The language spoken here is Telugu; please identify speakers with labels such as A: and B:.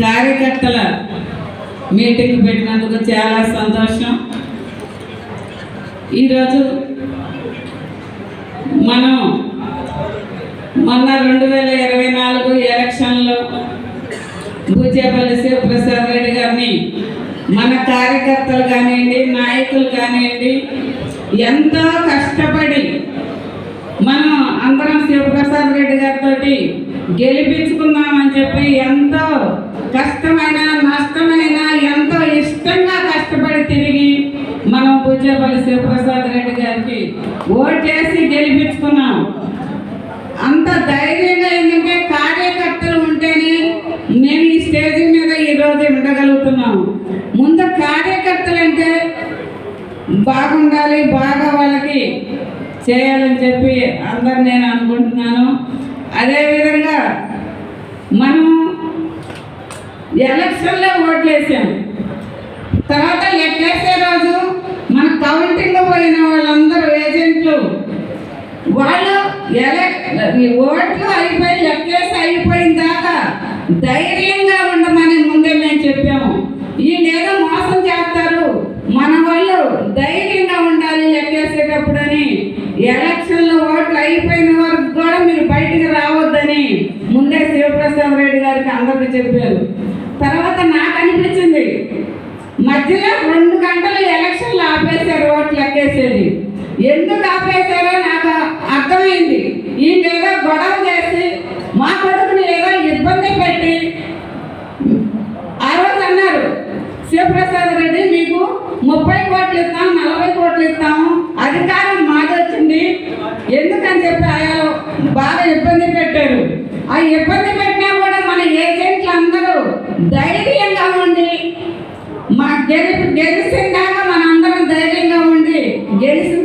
A: కార్యకర్తల మీటింగ్ పెట్టినందుకు చాలా సంతోషం. ఈరోజు మనం మొన్న రెండు వేల ఇరవై నాలుగు ఎలక్షన్లో భూచేపల్లి శివప్రసాద్ రెడ్డి గారిని మన కార్యకర్తలు కానివ్వండి నాయకులు కానివ్వండి ఎంతో కష్టపడి మనం అందరం శివప్రసాద్ రెడ్డి గారితో గెలిపించుకుందామని చెప్పి ఎంతో మనం పూజపల్లి శివప్రసాద్ రెడ్డి గారికి ఓటేసి గెలిపించుకున్నాం. అంత ధైర్యంగా ఏంటంటే కార్యకర్తలు ఉంటేనే మేము ఈ స్టేజ్ మీద ఈరోజు ఉండగలుగుతున్నాం. ముందు కార్యకర్తలు అంటే బాగుండాలి బాగా వాళ్ళకి చేయాలని చెప్పి అందరు నేను అనుకుంటున్నాను. అదేవిధంగా మనం ఎలక్షన్లో ఓట్లు వేసాం తర్వాత లెక్కేసే రోజు మన కౌంటింగ్ పోయిన వాళ్ళందరూ ఏజెంట్లు వాళ్ళు ఈ ఓట్లు అయిపోయి లెక్కేసి అయిపోయిన దాకా ధైర్యంగా ఉండమని ముందే మేము చెప్పాము. వీళ్ళేదో మోసం చేస్తారు. మన వాళ్ళు ధైర్యంగా ఉండాలి లెక్కేసేటప్పుడని. ఎలక్షన్లో ఓట్లు అయిపోయిన వరకు కూడా మీరు బయటికి రావద్దని ముందే శివప్రసాద్ రెడ్డి గారికి అందరికీ చెప్పారు. తర్వాత నాకు అనిపించింది మధ్యలో రెండు గంటలు ఎలక్షన్లు ఆపేశారు ఓట్లు లెక్కేసేది. ఎందుకు ఆపేశారో నాకు అర్థమైంది? ఈయన గొడవ చేసి మా కొడుకుని ఏదో ఇబ్బంది పెట్టి ఆ రోజు అన్నారు శివప్రసాద్ రెడ్డి మీకు ముప్పై కోట్లు ఇస్తాం నలభై కోట్లు ఇస్తాం అధికారం మాది వచ్చింది. ఎందుకని చెప్పి ఆయా బాగా ఇబ్బంది పెట్టారు? ఆ ఇబ్బంది పెట్టినా కూడా మన ఏజెంట్లు అందరూ ధైర్యంగా ఉండి మా గెలి ఉండి గెరిస్ట్